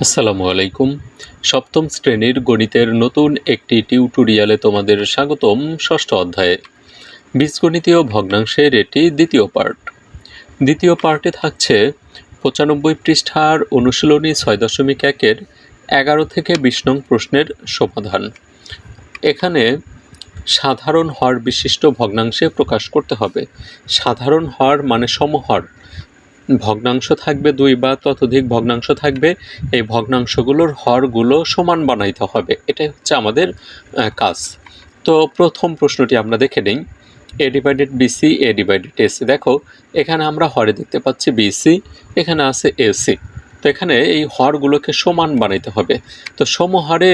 আসসালামু আলাইকুম। সপ্তম শ্রেণির গণিতের নতুন একটি টিউটোরিয়ালে তোমাদের স্বাগতম ষষ্ঠ অধ্যায়ে। বীজগণিতীয় ভগ্নাংশের এটি দ্বিতীয় পার্ট। দ্বিতীয় পার্টে থাকছে পঁচানব্বই পৃষ্ঠার অনুশীলনী ছয় দশমিক একের এগারো থেকে বিশ নং প্রশ্নের সমাধান। এখানে সাধারণ হর বিশিষ্ট ভগ্নাংশে প্রকাশ করতে হবে। সাধারণ হর মানে সমহর। ভগ্নাংশ থাকবে দুই বা ততোধিক ভগ্নাংশ থাকবে, এই ভগ্নাংশগুলোর হরগুলো সমান বানাইতে হবে। এটাই হচ্ছে আমাদের কাজ। তো প্রথম প্রশ্নটি আমরা দেখে নিই। A divided BC A divided AC দেখো, এখানে আমরা হরে দেখতে পাচ্ছি বিসি এখানে আছে এসি তো এখানে এই হরগুলোকে সমান বানাইতে হবে। তো সমহারে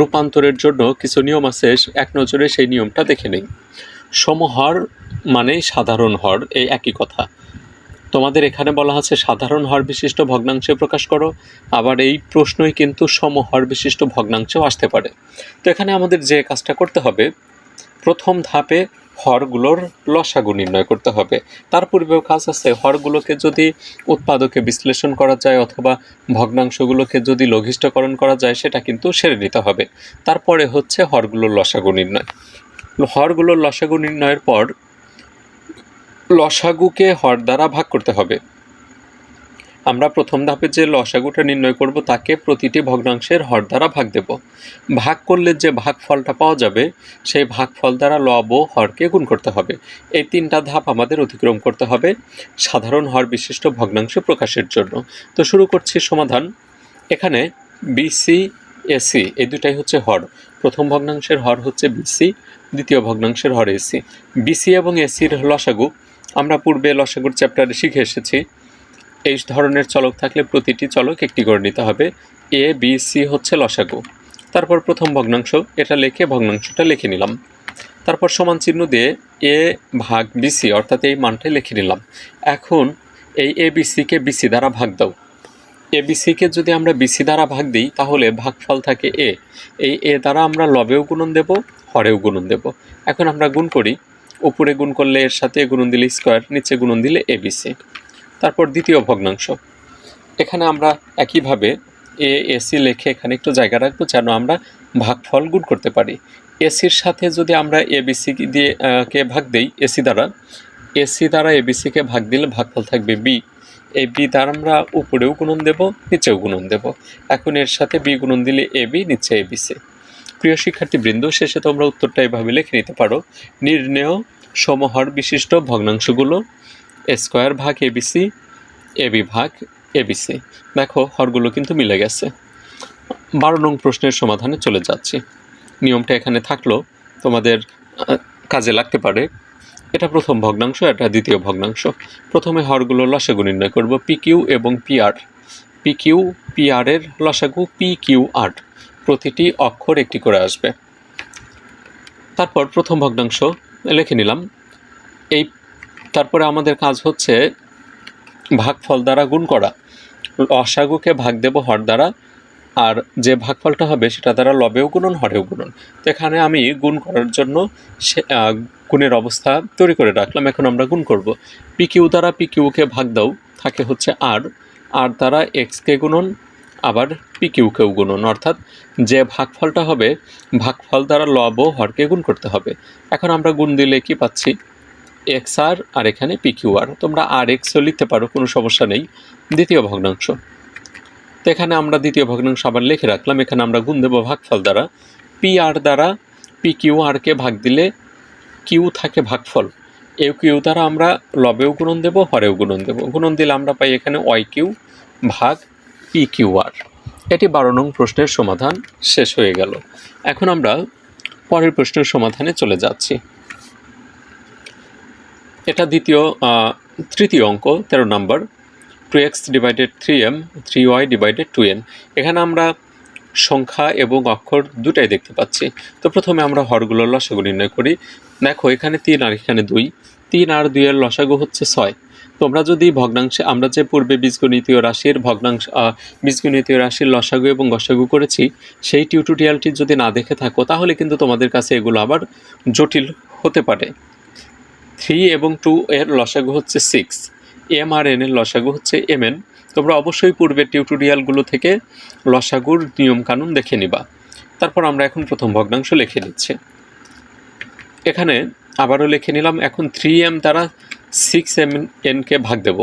রূপান্তরের জন্য কিছু নিয়ম আছে, এক নজরে সেই নিয়মটা দেখে নিই। সমহর মানেই সাধারণ হর, এই একই কথা। তোমাদের এখানে বলা আছে, সাধারণ হর বিশিষ্ট ভগ্নাংশে প্রকাশ করো। আবার এই প্রশ্নই কিন্তু সমহর বিশিষ্ট ভগ্নাংশেও আসতে পারে। তো এখানে আমাদের যে কাজটা করতে হবে, প্রথম ধাপে হরগুলোর লসাগু নির্ণয় করতে হবে। তার পূর্বেও কাজ আছে, হরগুলোকে যদি উৎপাদকে বিশ্লেষণ করা যায় অথবা ভগ্নাংশগুলোকে যদি লঘিষ্ঠকরণ করা যায়, সেটা কিন্তু সেরে নিতে হবে। তারপরে হচ্ছে হরগুলোর লসাগু নির্ণয়। হরগুলোর লসাগু নির্ণয়ের পর লসাগুকে হর দ্বারা ভাগ করতে হবে। আমরা প্রথম ধাপে যে লসাগুটা নির্ণয় করব, তাকে প্রতিটি ভগ্নাংশের হর দ্বারা ভাগ দেব। ভাগ করলে যে ভাগফলটা পাওয়া যাবে, সেই ভাগফল দ্বারা লব ও হরকে গুণ করতে হবে। এই তিনটা ধাপ আমাদের অতিক্রম করতে হবে সাধারণ হর বিশিষ্ট ভগ্নাংশ প্রকাশের জন্য। তো শুরু করছি সমাধান। এখানে বিসি এসি এই দুটাই হচ্ছে হর। প্রথম ভগ্নাংশের হর হচ্ছে বিসি দ্বিতীয় ভগ্নাংশের হর এসি বিসি এবং এসির লসাগু আমরা পূর্বে লসাগুর চ্যাপ্টারে শিখে এসেছি। এই ধরনের চলক থাকলে প্রতিটি চলক একটি করে নিতে হবে। এ বি সি হচ্ছে লসাগু। তারপর প্রথম ভগ্নাংশ, এটা লিখে ভগ্নাংশটা লিখে নিলাম। তারপর সমান চিহ্ন দিয়ে এ ভাগ বিসি অর্থাৎ এই মানটাই লিখে নিলাম। এখন এই এ বিসিকে বিসি দ্বারা ভাগ দাও। এ বিসিকে যদি আমরা বিসি দ্বারা ভাগ দিই, তাহলে ভাগফল থাকে এ এই এ দ্বারা আমরা লবেও গুণন দেব, হরেও গুণন দেব। এখন আমরা গুণ করি উপরে গুণ করলে এর সাথে গুণন দিলে স্কোয়ার, নিচে গুণন দিলে এবিসি তারপর দ্বিতীয় ভগ্নাংশ। এখানে আমরা একইভাবে এ এসি লিখে এখানে একটু জায়গা রাখব যেন আমরা ভাগফল গুণ করতে পারি। এসির সাথে যদি আমরা এবিসি দিয়ে কে ভাগ দেই এসি দ্বারা এসি দ্বারা এবিসিকে ভাগ দিলে ভাগফল থাকবে বি। এই বি দ্বারা আমরা উপরেও গুণন দেব, নিচেও গুণন দেব। এখন এর সাথে বি গুণন দিলে এ বি, নিচে এবিসি প্রিয় শিক্ষার্থীবৃন্দ, শেষে তোমরা উত্তরটা এভাবে লিখে নিতে পারো। নির্ণেয় সমহর বিশিষ্ট ভগ্নাংশগুলো স্কোয়ার ভাগ এবিসি এবি ভাগ এবিসি দেখো, হরগুলো কিন্তু মিলে গেছে। বারো নং প্রশ্নের সমাধানে চলে যাচ্ছি। নিয়মটা এখানে থাকল, তোমাদের কাজে লাগতে পারে। এটা প্রথম ভগ্নাংশ, এটা দ্বিতীয় ভগ্নাংশ। প্রথমে হরগুলো লসাগু নির্ণয় করব পি কিউ এবং পি আর পি কিউ লসাগু পি কিউ আর প্রতিটি অক্ষর একটি করে আসবে। তারপর প্রথম ভগ্নাংশ লিখে নিলাম। এই তারপরে আমাদের কাজ হচ্ছে ভাগফল দ্বারা গুণ করা। অসাগুকে ভাগ দেব হর দ্বারা, আর যে ভাগফলটা হবে সেটা দ্বারা লবেও গুণন, হরেও গুণন। তো এখানে আমি গুণ করার জন্য সে গুণের অবস্থা তৈরি করে রাখলাম। এখন আমরা গুণ করব। পিকিউ দ্বারা পিকিউকে ভাগ দাও, থাকে হচ্ছে আর। আর দ্বারা এক্সকে গুণন আবার পি কিউকেও গুণন অর্থাৎ যে ভাগফলটা হবে, ভাগফল দ্বারা লব ও হরকে গুণ করতে হবে। এখন আমরা গুণ দিলে কি পাচ্ছি? এক্স আর আর এখানে পি কিউ আর। তোমরা আর এক্সও লিখতে পারো, কোনো সমস্যা নেই। দ্বিতীয় ভগ্নাংশ। তো এখানে আমরা দ্বিতীয় ভগ্নাংশ আবার লিখে রাখলাম। এখানে আমরা গুণ দেবো ভাগফল দ্বারা। পি আর দ্বারা পি কিউ আরকে ভাগ দিলে কিউ থাকে ভাগফল। এ কিউ দ্বারা আমরা লবেও গুণন দেবো, হরেও গুণন দেবো। গুণন দিলে আমরা পাই এখানে ওয়াই কিউ ভাগ পি এটি বারো নং প্রশ্নের সমাধান, শেষ হয়ে গেল। এখন আমরা পরের প্রশ্নের সমাধানে চলে যাচ্ছি। এটা দ্বিতীয় তৃতীয় অঙ্ক, তেরো নম্বর। Two X divided three M, three Y divided two N. এখানে আমরা সংখ্যা এবং অক্ষর দুটাই দেখতে পাচ্ছি। তো প্রথমে আমরা হরগুলোর লসাগু নির্ণয় করি। দেখো, এখানে তিন আর এখানে দুই। তিন আর দুইয়ের লসাগু হচ্ছে ছয়। তোমরা যদি ভগ্নাংশে, আমরা যে পূর্বে বীজগণিতীয় রাশির ভগ্নাংশ বীজগণিতীয় রাশির লসাগু এবং গসাগু করেছি, সেই টিউটোরিয়ালটি যদি না দেখে থাকো, তাহলে কিন্তু তোমাদের কাছে এগুলো আবার জটিল হতে পারে। থ্রি এবং টু এর লসাগু হচ্ছে সিক্স এম আর এন এর লসাগু হচ্ছে এম এন তোমরা অবশ্যই পূর্বের টিউটোরিয়ালগুলো থেকে লসাগুর নিয়মকানুন দেখে নিবা। তারপর আমরা এখন প্রথম ভগ্নাংশ লিখে নিচ্ছি। এখানে আবারও লিখে নিলাম, এখন থ্রি এম দ্বারা সিক্স এম এনকে ভাগ দেব।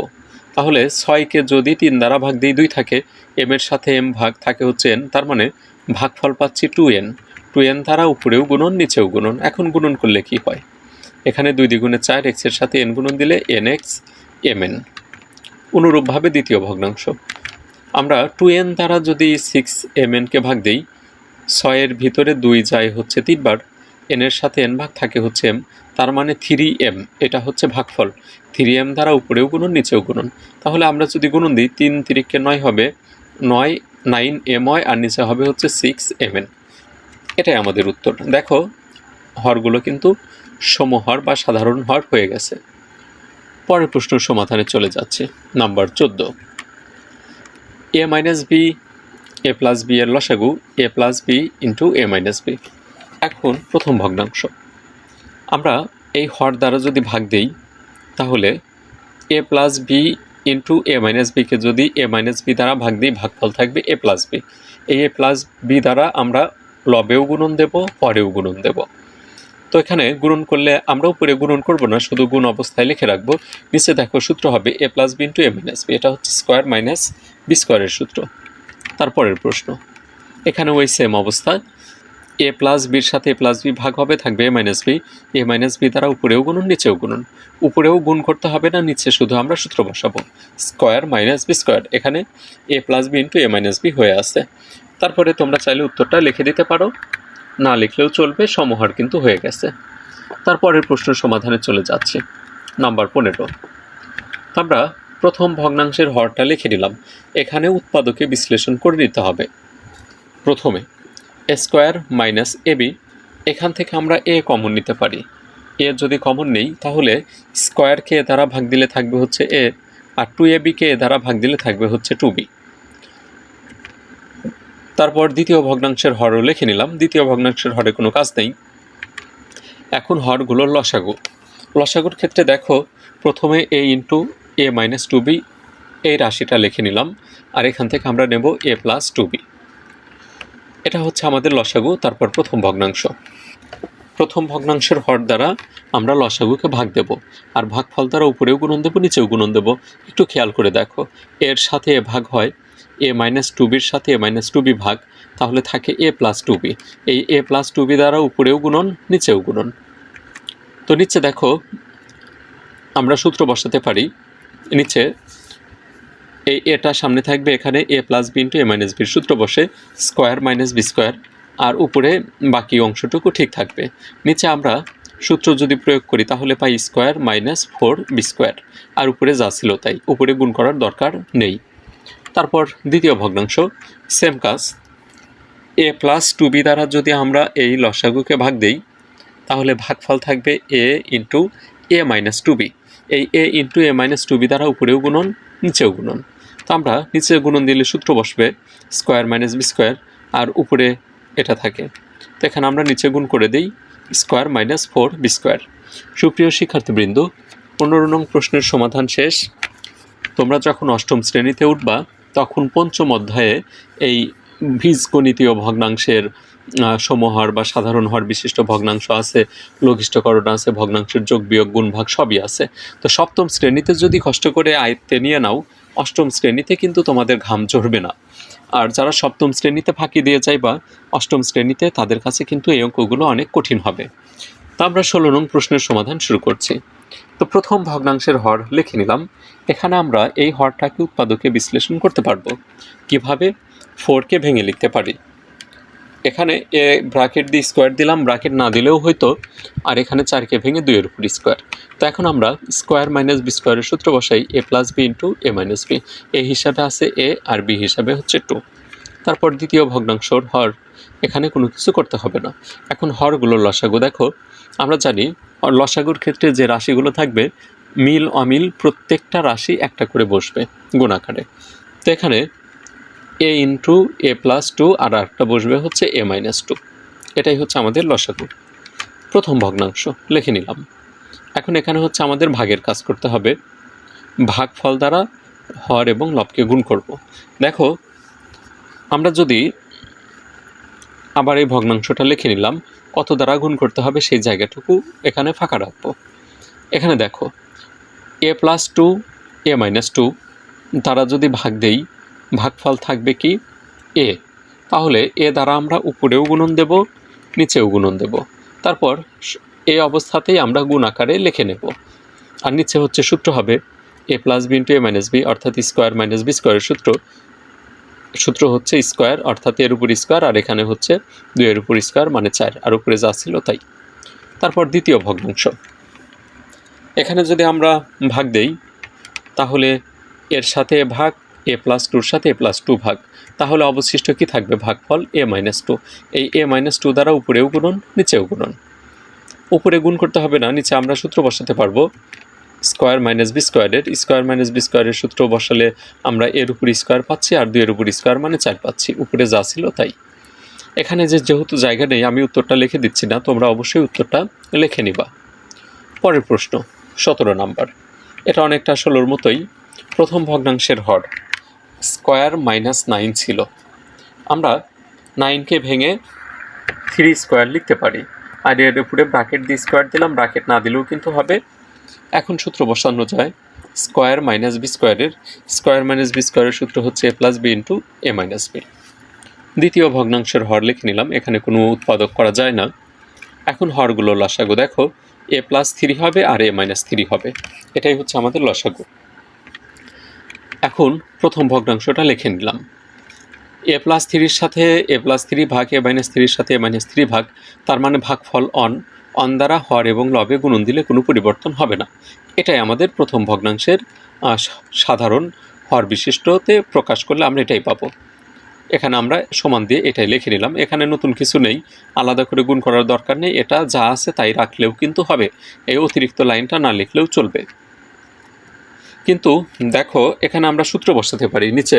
তাহলে ছয়কে যদি তিন দ্বারা ভাগ দিই দুই থাকে এম এর সাথে এম ভাগ থাকে হচ্ছে এন তার মানে ভাগফল পাচ্ছি টু এন টু এন দ্বারা উপরেও গুণন, নিচেও গুণন, এখন গুণন করলে কি হয়? এখানে দুই দ্বিগুণে চার এক্সের সাথে এন গুণন দিলে এন এক্স এম এন অনুরূপভাবে দ্বিতীয় ভগ্নাংশ। আমরা টু এন দ্বারা যদি সিক্স এম এনকে ভাগ দিই, ছয়ের ভিতরে দুই যায় হচ্ছে তিনবার এনের সাথে এন ভাগ থাকে হচ্ছে এম তার মানে থ্রি এম এটা হচ্ছে ভাগফল। থ্রি এম দ্বারা উপরেও গুণন, নিচেও গুণন। তাহলে আমরা যদি গুণন দিই, তিন তিরিককে নয় হবে নয় নাইন এম হয়, আর নিচে হবে হচ্ছে সিক্স এম এন এটাই আমাদের উত্তর। দেখো, হরগুলো কিন্তু সমহর বা সাধারণ হর হয়ে গেছে। পরের প্রশ্ন সমাধানে চলে যাচ্ছে, নাম্বার চোদ্দ। A minus b a plus b এর লসাগু a plus b into a minus b এখন প্রথম ভগ্নাংশ। আমরা এই হর দ্বারা যদি ভাগ দেই, তাহলে a plus b into a minus বিকে যদি এ মাইনাস বি দ্বারা ভাগ দিই, ভাগফল থাকবে এ প্লাস বি এই এ প্লাস বি দ্বারা আমরা লবেও গুণন দেব, পরেও গুণন দেব। তো এখানে গুণন করলে আমরা উপরে গুণন করব না, শুধু গুণ অবস্থায় লিখে রাখব। নিচে দেখো সূত্র হবে a plus b into a minus b এটা হচ্ছে স্কোয়ার মাইনাস বি স্কোয়ারের সূত্র। তারপরের প্রশ্ন এখানে ওই সেম অবস্থা। এ প্লাস বির সাথে এ প্লাস বি ভাগ হবে, থাকবে a minus b. A minus b দ্বারা উপরেও গুণন নিচেও গুণন উপরেও গুণ করতে হবে না, নিচে শুধু আমরা সূত্র বসাবো। Square minus b square. এখানে a plus b into a minus b হয়ে আছে। তারপরে তোমরা চাইলে উত্তরটা লিখে দিতে পারো। না লিখলেও চলবে, সমহার কিন্তু হয়ে গেছে। তারপরের প্রশ্নের সমাধানে চলে যাচ্ছে। নাম্বার পনেরো। আমরা প্রথম ভগ্নাংশের হরটা লিখে নিলাম। এখানে উৎপাদকে বিশ্লেষণ করে নিতে হবে। প্রথমে স্কোয়ার মাইনাস এ বি, এখান থেকে আমরা এ কমন নিতে পারি। এ যদি কমন নেই, তাহলে স্কোয়ারকে এ দ্বারা ভাগ দিলে থাকবে হচ্ছে এ, আর টু এ বিকে এ দ্বারা ভাগ দিলে থাকবে হচ্ছে টু বি। তারপর দ্বিতীয় ভগ্নাংশের হরও লিখে নিলাম। দ্বিতীয় ভগ্নাংশের হরে কোনো কাজ নেই। এখন হরগুলোর লসাগু। লসাগুর ক্ষেত্রে দেখো, প্রথমে a into a minus two b, এই রাশিটা লিখে নিলাম, আর এখান থেকে আমরা নেব এ প্লাস টু বি। এটা হচ্ছে আমাদের লসাগু, তারপর প্রথম ভগ্নাংশ। প্রথম ভগ্নাংশের হর দ্বারা আমরা লসাগুকে ভাগ দেব। আর ভাগফল দ্বারা উপরেও গুণন দেবো, নিচেও গুণন দেবো। একটু খেয়াল করে দেখো, এর সাথে এ ভাগ হয়, এ মাইনাস টু বির সাথে এ মাইনাস টু বি ভাগ, তাহলে থাকে এ প্লাস টু বি এই এ প্লাস টু বি দ্বারা উপরেও গুণন, নিচেও গুণন। তো নিচে দেখো, আমরা সূত্র বসাতে পারি, নিচে এই এটা সামনে থাকবে এখানে a plus b into a minus বির সূত্র বসে স্কোয়ার মাইনাস বি স্কোয়ার, আর উপরে বাকি অংশটুকু ঠিক থাকবে। নিচে আমরা সূত্র যদি প্রয়োগ করি তাহলে পাই square minus four b square, আর উপরে যা ছিল তাই, উপরে গুণ করার দরকার নেই। তারপর দ্বিতীয় ভগ্নাংশ সেম কাজ এ প্লাস টু বি দ্বারা যদি আমরা এই লসাগুকে ভাগ দেই, তাহলে ভাগফল থাকবে a into a minus two b এই a into a minus two b দ্বারা উপরেও গুণন, নিচেও গুণন। তো আমরা নিচে গুণন দিলে সূত্র বসবে স্কোয়ার মাইনাস বি স্কোয়ার আর উপরে এটা থাকে। তো এখানে আমরা নিচে গুণ করে দিই square minus four b square সুপ্রিয় শিক্ষার্থীবৃন্দ, পনেরো নং প্রশ্নের সমাধান শেষ। তোমরা যখন অষ্টম শ্রেণীতে উঠবা, তখন পঞ্চম অধ্যায়ে এই বীজগণিতীয় ভগ্নাংশের সমহার বা সাধারণ হর বিশিষ্ট ভগ্নাংশ আছে, লঘিষ্ঠকরণ আছে, ভগ্নাংশের যোগ বিয়োগ গুণ ভাগ সবই আছে। তো সপ্তম শ্রেণীতে যদি কষ্ট করে আয়ত্তে নিয়ে নাও অষ্টম শ্রেণীতে কিন্তু তোমাদের ঘাম ঝরবে না। আর যারা সপ্তম শ্রেণীতে ফাঁকি দিয়ে যায় বা অষ্টম শ্রেণীতে, তাদের কাছে কিন্তু এই অঙ্কগুলো অনেক কঠিন হবে। তা আমরা ষোলো নং প্রশ্নের সমাধান শুরু করছি। তো প্রথম ভগ্নাংশের হর লিখে নিলাম। এখানে আমরা এই হরটাকে উৎপাদকে বিশ্লেষণ করতে পারব। কীভাবে? ফোরকে ভেঙে লিখতে পারি। এখানে এ ব্রাকেট দিয়ে স্কোয়ার দিলাম ব্রাকেট না দিলেও হয়তো আর এখানে চারকে ভেঙে দুইয়ের উপর স্কোয়ার তো এখন আমরা স্কোয়ার মাইনাস বি স্কোয়ারের সূত্র বসাই a plus b into a minus b a হিসাবে আছে এ আর বি হিসাবে হচ্ছে টু তারপর দ্বিতীয় ভগ্নাংশর হর, এখানে কোনো কিছু করতে হবে না। এখন হরগুলোর লসাগু, দেখো, আমরা জানি লসাগুর ক্ষেত্রে যে রাশিগুলো থাকবে, মিল অমিল প্রত্যেকটা রাশি একটা করে বসবে গুণাকারে তো এখানে a into a plus two আর একটা বসবে হচ্ছে এ মাইনাস টু এটাই হচ্ছে আমাদের লসাগু। প্রথম ভগ্নাংশ, লিখে নিলাম। এখন এখানে হচ্ছে আমাদের ভাগের কাজ করতে হবে। ভাগফল দ্বারা হর এবং লবকে গুণ করব। দেখো, আমরা যদি আবার এই ভগ্নাংশটা লিখে নিলাম, কত দ্বারা গুণ করতে হবে সেই জায়গাটুকু এখানে ফাঁকা রাখব। এখানে দেখো a plus two a minus two দ্বারা যদি ভাগ দেই ভাগফল থাকবে কি? এ। তাহলে এ দ্বারা আমরা উপরেও গুণন দেব, নিচেও গুণন দেব। তারপর এই অবস্থাতেই আমরা গুণ আকারে লিখে নেব। আর নিচে হচ্ছে সূত্র হবে a plus b into a minus b অর্থাৎ স্কোয়ার মাইনাস বি স্কোয়ারের সূত্র। সূত্র হচ্ছে স্কোয়ার অর্থাৎ এর উপর স্কোয়ার আর এখানে হচ্ছে দুইয়ের উপর স্কোয়ার মানে চার। আর উপরে যা ছিল তাই। তারপর দ্বিতীয় ভগ্নাংশ। এখানে যদি আমরা ভাগ দেই, তাহলে এর সাথে ভাগ এ প্লাস টুর সাথে এ প্লাস টু ভাগ। তাহলে অবশিষ্ট কি থাকবে? ভাগফল এ মাইনাস টু। এই এ মাইনাস টু দ্বারা উপরেও গুণন, নিচেও গুণন। উপরে গুণ করতে হবে না, নিচে আমরা সূত্র বসাতে পারব। স্কোয়ার মাইনাস বি স্কোয়ারের, স্কোয়ার মাইনাস বি স্কোয়ারের সূত্র বসালে আমরা এর উপর স্কোয়ার পাচ্ছি আর দুইয়ের উপর স্কোয়ার মানে চার পাচ্ছি। উপরে যা ছিল তাই। এখানে যে যেহেতু জায়গা নেই, আমি উত্তরটা লিখে দিচ্ছি না, তোমরা অবশ্যই উত্তরটা লিখে নিবা। পরের প্রশ্ন, সতেরো নাম্বার। এটা অনেকটা ষোলোর মতোই। প্রথম ভগ্নাংশের হর। স্কোয়ার মাইনাস নাইন ছিল। আমরা নাইনকে ভেঙে থ্রি স্কোয়ার লিখতে পারি। আর এর উপরে ব্রাকেট দিয়ে স্কোয়ার দিলাম ব্রাকেট না দিলেও কিন্তু হবে। এখন সূত্র বসানো যায়, স্কোয়ার মাইনাস বি স্কোয়ারের স্কোয়ার মাইনাস বি স্কোয়ারের সূত্র হচ্ছে a plus b into a minus b. দ্বিতীয় ভগ্নাংশের হর লিখে নিলাম, এখানে কোনো উৎপাদক করা যায় না। এখন হরগুলো লসাগু দেখো, এ প্লাস থ্রি হবে আর এ মাইনাস থ্রি হবে। এটাই হচ্ছে আমাদের লসাগু। এখন প্রথম ভগ্নাংশটা লিখে নিলাম। এ প্লাস থ্রির সাথে, এ প্লাস থ্রি ভাগ, এ মাইনাস থ্রির সাথে, এ মাইনাস থ্রি ভাগ, তার মানে ভাগফল অন অন দ্বারা হর এবং লবে গুণন দিলে কোনো পরিবর্তন হবে না। এটাই আমাদের প্রথম ভগ্নাংশের সাধারণ হর বিশিষ্টতে প্রকাশ করলে আমরা এটাই পাবো। এখানে আমরা সমান দিয়ে এটাই লিখে নিলাম। এখানে নতুন কিছু নেই। আলাদা করে গুণ করার দরকার নেই। এটা যা আছে তাই রাখলেও কিন্তু হবে। এই অতিরিক্ত লাইনটা না লিখলেও চলবে। কিন্তু দেখো, এখানে আমরা সূত্র বসাতে পারি। নিচে,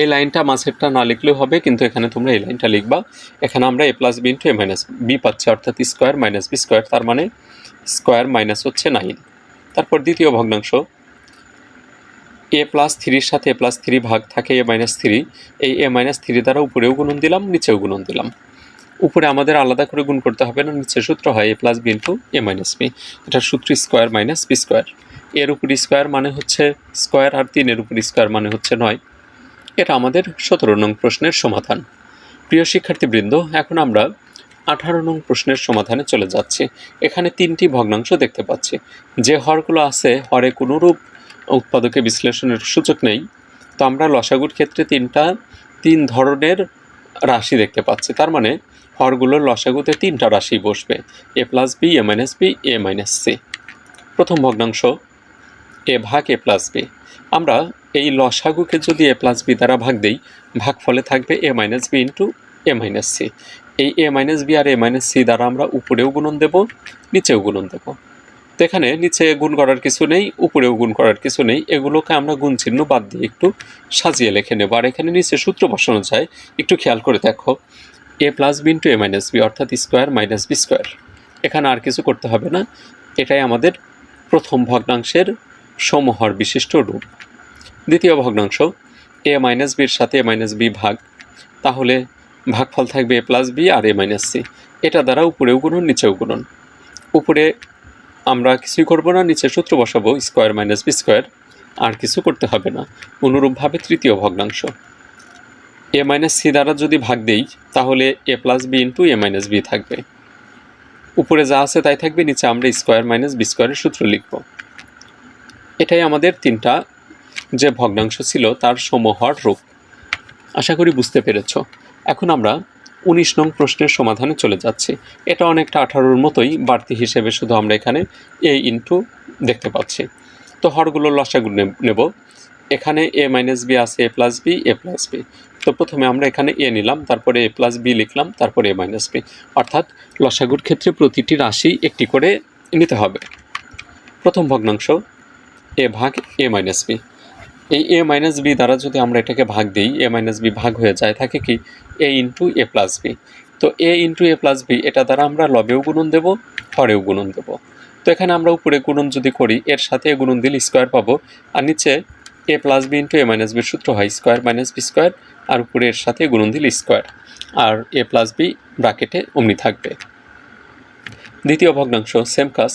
এই লাইনটা মাঝেরটা না লিখলেও হবে, কিন্তু এখানে তোমরা এই লাইনটা লিখবা। এখানে আমরা a plus b into a minus b পাচ্ছি, অর্থাৎ স্কোয়ার মাইনাস বি স্কোয়ার, তার মানে স্কোয়ার মাইনাস হচ্ছে নাইন। তারপর দ্বিতীয় ভগ্নাংশ, এ প্লাস থ্রির সাথে এ প্লাস থ্রি ভাগ থাকে এ মাইনাস থ্রি, এই এ মাইনাস থ্রি দ্বারা উপরেও গুণন দিলাম, নিচেও গুণন দিলাম। উপরে আমাদের আলাদা করে গুণ করতে হবে না, নিচের সূত্র হয় a plus b into a minus b. এটার সূত্র স্কোয়ার মাইনাস বি স্কোয়ার। এর উপর স্কোয়ার মানে হচ্ছে স্কোয়ার আর তিনের উপর স্কোয়ার মানে হচ্ছে নয়। এটা আমাদের সতেরো নং প্রশ্নের সমাধান। প্রিয় শিক্ষার্থীবৃন্দ, এখন আমরা আঠারো নং প্রশ্নের সমাধানে চলে যাচ্ছি। এখানে তিনটি ভগ্নাংশ দেখতে পাচ্ছি। যে হরগুলো আছে, হরে কোনোরূপ উৎপাদকে বিশ্লেষণের সুযোগ নেই। তো আমরা লসাগুর ক্ষেত্রে তিনটা, তিন ধরনের রাশি দেখতে পাচ্ছি। তার মানে হরগুলোর লসাগুতে তিনটা রাশি বসবে, a plus b, a minus b, a minus c. প্রথম ভগ্নাংশ এ ভাগ এ প্লাস বি। আমরা এই লসাগুকে যদি এ প্লাস বি দ্বারা ভাগ দেই ভাগ ফলে থাকবে a minus b into a minus c. এই এ মাইনাস বি আর এ মাইনাস সি দ্বারা আমরা উপরেও গুণন দেব, নিচেও গুণন দেব। তো এখানে নিচে গুণ করার কিছু নেই, উপরেও গুণ করার কিছু নেই। এগুলোকে আমরা গুণ চিহ্ন বাদ দিয়ে একটু সাজিয়ে লিখে নেব। আর এখানে নিচে সূত্র বসানো যায়, একটু খেয়াল করে দেখো। A plus b into a minus b, অর্থাৎ স্কোয়ার মাইনাস বি স্কোয়ার। এখানে আর কিছু করতে হবে না। এটাই আমাদের প্রথম ভগ্নাংশের সমহর বিশিষ্ট রূপ। দ্বিতীয় ভগ্নাংশ, এ মাইনাস বির সাথে এ মাইনাস বি ভাগ। তাহলে ভাগফল থাকবে এ প্লাস বি আর এ মাইনাস সি। এটা দ্বারা উপরেও গুণন, নিচেও গুণন। উপরে আমরা কিছুই করব না, নিচে সূত্র বসাবো, স্কোয়ার মাইনাস বি স্কোয়ার। আর কিছু করতে হবে না। অনুরূপভাবে তৃতীয় ভগ্নাংশ। এ মাইনাস সি দ্বারা যদি ভাগ দেই, তাহলে a plus b into a minus b থাকবে। উপরে যা আছে তাই থাকবে, নিচে আমরা স্কোয়ার মাইনাস বি স্কোয়ারের সূত্র লিখব। এটাই আমাদের তিনটা যে ভগ্নাংশ ছিল, তার সমহর রূপ। আশা করি বুঝতে পেরেছ। এখন আমরা উনিশ নং প্রশ্নের সমাধানে চলে যাচ্ছি। এটা অনেকটা আঠারোর মতোই, বাড়তি হিসেবে শুধু আমরা এখানে এ ইন্টু দেখতে পাচ্ছি। তো হরগুলো লসাগু নে- নেব। এখানে এ মাইনাস বি আছে a plus b a plus b তো প্রথমে আমরা এখানে এ নিলাম, তারপরে এ প্লাস বি লিখলাম, তারপরে এ মাইনাস বি অর্থাৎ লসাগুর ক্ষেত্রে প্রতিটি রাশি একটি করে নিতে হবে। প্রথম ভগ্নাংশ এ ভাগ, এ মাইনাস বি এই এ মাইনাস বি দ্বারা যদি আমরা এটাকে ভাগ দিই, এ মাইনাস বি ভাগ হয়ে যায়, থাকে কি? A into a plus b তো a into a plus b এটা দ্বারা আমরা লবেও গুণন দেব হরেও গুণন দেব। তো এখানে আমরা উপরে গুণন যদি করি, এর সাথে গুণন দিলে স্কোয়ার পাবো, আর নিচে a plus b into a minus বির সূত্র হয় স্কোয়ার মাইনাস বি স্কোয়ার আর উপরে এর সাথে গুণন দিলে স্কোয়ার আর এ প্লাস বি ব্রাকেটে অমনি থাকবে। দ্বিতীয় ভগ্নাংশ সেম কাজ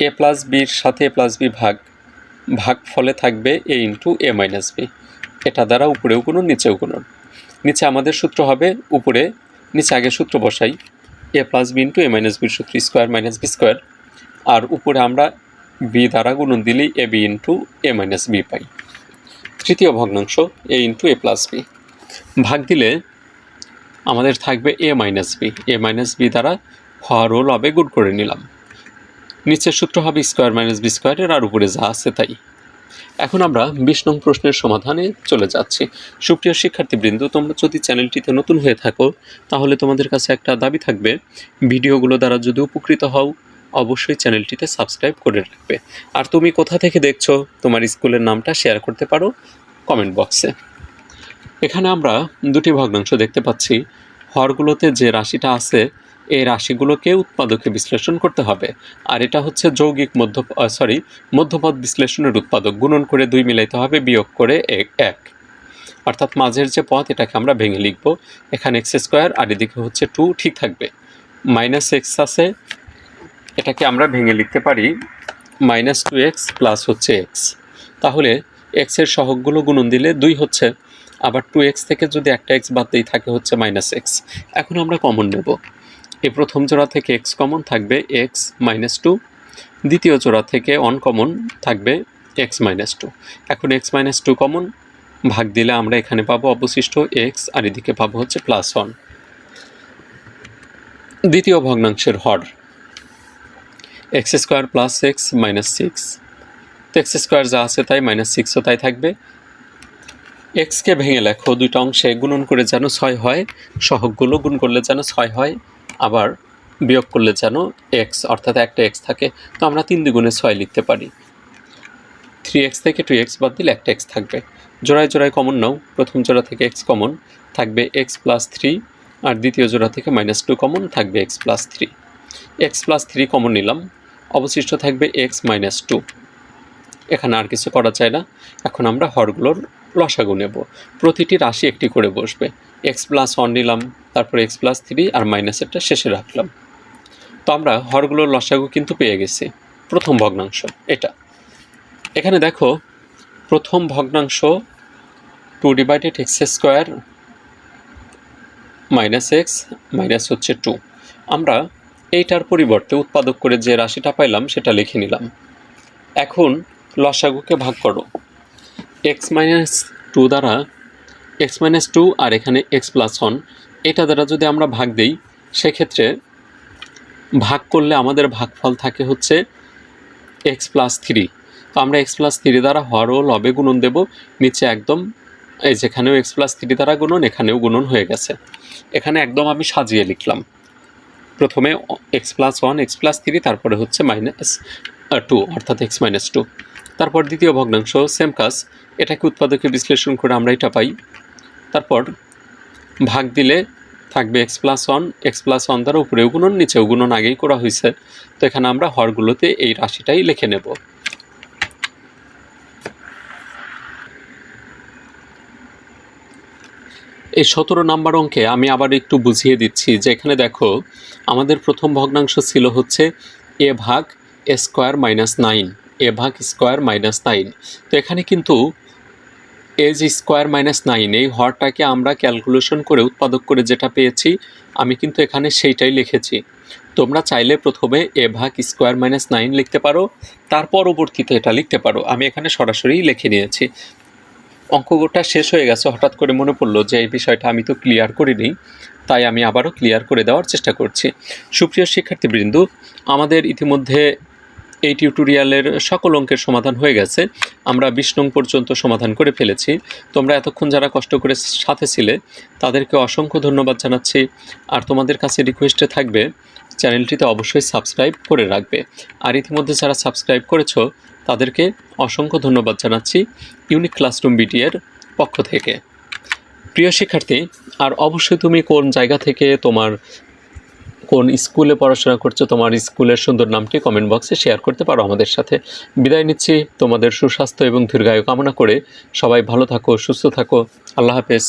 এ প্লাস বির সাথে এ প্লাস বি ভাগ ভাগ ফলে থাকবে a into a minus b এটা দ্বারা উপরেও গুণন নিচেও গুণন নিচে আমাদের সূত্র হবে উপরে, নিচে আগে সূত্র বসাই। A plus b into a minus বির সূত্র স্কোয়ার মাইনাস বি স্কোয়ার আর উপরে আমরা বি দ্বারা গুণন দিলেই a b into a minus b পাই। তৃতীয় ভগ্নাংশ a into a plus b ভাগ দিলে আমাদের থাকবে a minus b a minus b দ্বারা হর ও লবে গুণ করে নিলাম। নিচের সূত্র হবে স্কোয়ার মাইনাস বি স্কোয়ারের আর উপরে যা আছে তাই। এখন আমরা বিশ নং প্রশ্নের সমাধানে চলে যাচ্ছি। সুপ্রিয় শিক্ষার্থীবৃন্দ, তোমরা যদি চ্যানেলটিতে নতুন হয়ে থাকো, তাহলে তোমাদের কাছে একটা দাবি থাকবে। ভিডিওগুলো দ্বারা যদি উপকৃত হও, অবশ্যই চ্যানেলটিতে সাবস্ক্রাইব করে রাখবে। আর তুমি কোথা থেকে দেখছ, তোমার স্কুলের নামটা শেয়ার করতে পারো কমেন্ট বক্সে। এখানে আমরা দুটি ভগ্নাংশ দেখতে পাচ্ছি। হরগুলোতে যে রাশিটা আছে এই রাশিগুলোকে উৎপাদকে বিশ্লেষণ করতে হবে। আর এটা হচ্ছে যৌগিক মধ্য সরি মধ্যপদ বিশ্লেষণের উৎপাদক। গুণন করে দুই মিলাইতে হবে, বিয়োগ করে এক। অর্থাৎ মাঝের যে পথ এটাকে আমরা ভেঙে লিখব। এখানে এক্স স্কোয়ার আর এদিকে হচ্ছে টু, ঠিক থাকবে। মাইনাস এক্স আছে, এটাকে আমরা ভেঙে লিখতে পারি মাইনাস টু এক্স প্লাস হচ্ছে এক্স। তাহলে এক্সের সহগগুলো গুণন দিলে দুই হচ্ছে। আবার টু এক্স থেকে যদি একটা এক্স বাদ দিই, থাকে হচ্ছে মাইনাস এক্স। এখন আমরা কমন নেব। এই প্রথম জোড়া থেকে এক্স কমন থাকবে এক্স মাইনাস টু দ্বিতীয় জোড়া থেকে অন কমন থাকবে এক্স মাইনাস টু এখন এক্স মাইনাস টু কমন ভাগ দিলে আমরা এখানে পাবো অবশিষ্ট এক্স আর এদিকে পাবো হচ্ছে প্লাস ওয়ান দ্বিতীয় ভগ্নাংশের হর x square plus x minus six তো এক্স স্কোয়ার যা আছে তাই মাইনাস সিক্সও তাই থাকবে। এক্সকে ভেঙে লেখো দুইটা অংশে, গুণন করে যেন ছয় হয়, সহগগুলো গুণ করলে যেন ছয় হয়। আবার বিয়োগ করলে যেন এক্স অর্থাৎ একটা এক্স থাকে, তো আমরা তিন দ্বিগুণে ছয় লিখতে পারি। থ্রি এক্স থেকে টু এক্স বাদ দিলে একটা এক্স থাকবে। জোড়ায় জোড়ায় কমন নাও। প্রথম জোড়া থেকে এক্স কমন থাকবে এক্স প্লাস থ্রি আর দ্বিতীয় জোড়া থেকে মাইনাস টু কমন থাকবে x plus three x plus three common নিলাম। অবশিষ্ট থাকবে এক্স মাইনাস টু এখানে আর কিছু করা চায় না। এখন আমরা হরগুলোর লসাগু নেব। প্রতিটি রাশি একটি করে বসবে। এক্স প্লাস ওয়ান নিলাম, তারপরে এক্স প্লাস থ্রি আর মাইনাসেরটা শেষে রাখলাম। তো আমরা হরগুলোর লসাগু কিন্তু পেয়ে গেছি। প্রথম ভগ্নাংশ, এটা। এখানে দেখো, প্রথম ভগ্নাংশ two divided x square minus x minus হচ্ছে টু আমরা এইটার পরিবর্তে উৎপাদক করে যে রাশিটা পাইলাম, সেটা লিখে নিলাম। এখন লসাগুকে ভাগ করো। এক্স মাইনাস টু দ্বারা এক্স মাইনাস টু আর এখানে এক্স প্লাস ওয়ান এটা দ্বারা যদি আমরা ভাগ দিই, সেক্ষেত্রে ভাগ করলে আমাদের ভাগফল থাকে হচ্ছে এক্স প্লাস থ্রি তো আমরা এক্স প্লাস থ্রি দ্বারা হর ও লবে গুণন দেব, নিচে একদম এই যেখানেও এক্স প্লাস থ্রি দ্বারা গুণন, এখানেও গুণন হয়ে গেছে। এখানে একদম আমি সাজিয়ে লিখলাম। প্রথমে x plus one x plus three তারপরে হচ্ছে মাইনাস টু অর্থাৎ এক্স মাইনাস টু তারপর দ্বিতীয় ভগ্নাংশ সেম কাজ। এটাকে উৎপাদকে বিশ্লেষণ করে আমরা এটা পাই। তারপর ভাগ দিলে থাকবে x plus one x plus one দ্বারা উপরেও গুণন নিচেও গুণন আগেই করা হয়েছে। তো এখানে আমরা হরগুলোতে এই রাশিটাই লিখে নেব। এই সতেরো নাম্বার অঙ্কে আমি আবার একটু বুঝিয়ে দিচ্ছি যে এখানে দেখো, আমাদের প্রথম ভগ্নাংশ ছিল হচ্ছে এ ভাগ a square minus nine a ভাগ স্কোয়ার মাইনাস নাইন। তো এখানে কিন্তু এ যে স্কোয়ার মাইনাস নাইন, এই হরটাকে আমরা ক্যালকুলেশন করে উৎপাদক করে যেটা পেয়েছি, আমি কিন্তু এখানে সেইটাই লিখেছি। তোমরা চাইলে প্রথমে এ ভাগ স্কোয়ার মাইনাস নাইন লিখতে পারো, তার পরবর্তীতে এটা লিখতে পারো। আমি এখানে সরাসরি লিখে নিয়েছি। অঙ্কটা শেষ হয়ে গেছে, হঠাৎ করে মনে পড়ল যে এই বিষয়টা আমি তো ক্লিয়ার করিনি, তাই আমি আবারও ক্লিয়ার করে দেওয়ার চেষ্টা করছি। সুপ্রিয় শিক্ষার্থীবৃন্দ, আমাদের ইতিমধ্যে এই টিউটোরিয়ালের সকল অঙ্কের সমাধান হয়ে গেছে। আমরা বিশ নং পর্যন্ত সমাধান করে ফেলেছি। তোমরা এতক্ষণ যারা কষ্ট করে সাথে ছিলে, তাদেরকে অসংখ্য ধন্যবাদ জানাচ্ছি। আর তোমাদের কাছে রিকোয়েস্টে থাকবে, চ্যানেলটিতে অবশ্যই সাবস্ক্রাইব করে রাখবে। আর ইতিমধ্যে যারা সাবস্ক্রাইব করেছ, তাদেরকে অসংখ্য ধন্যবাদ জানাচ্ছি ইউনিক ক্লাসরুম বিটিএর পক্ষ থেকে। প্রিয় শিক্ষার্থী, আর অবশ্যই তুমি কোন জায়গা থেকে তোমার কোন স্কুলে পড়াশোনা করছ, তোমার স্কুলের সুন্দর নামটি কমেন্ট বক্সে শেয়ার করতে পারো। আমাদের সাথে বিদায় নিচ্ছি। তোমাদের সুস্বাস্থ্য এবং দীর্ঘায়ু কামনা করে সবাই ভালো থাকো, সুস্থ থাকো। আল্লাহ হাফেজ।